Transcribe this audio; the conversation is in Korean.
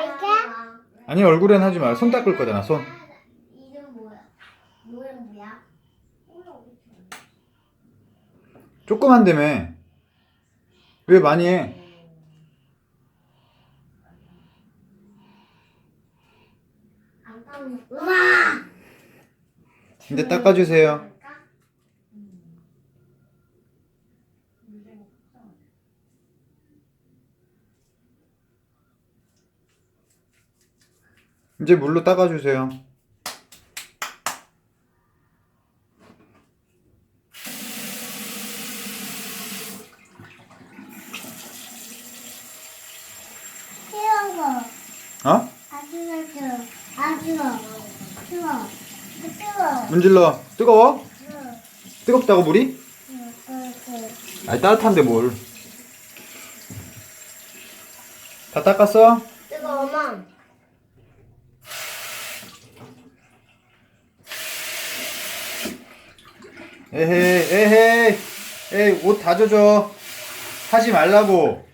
이렇게? 아니 얼굴엔 하지 마. 손 닦을 거잖아. 손. 이름 뭐야? 노래는 뭐야? 조그만데며. 왜 많이 해? 안 우와! 이제 닦아주세요. 이제 물로 닦아주세요. 뜨거운 거. 어? 아주 뜨거. 아주 뜨거. 뜨거. 문질러. 뜨거워? 응. 뜨겁다고 물이? 아니 따뜻한데 뭘? 다 닦았어? 뜨거우면 에헤이 에헤이 에이 옷 다 젖어 하지 말라고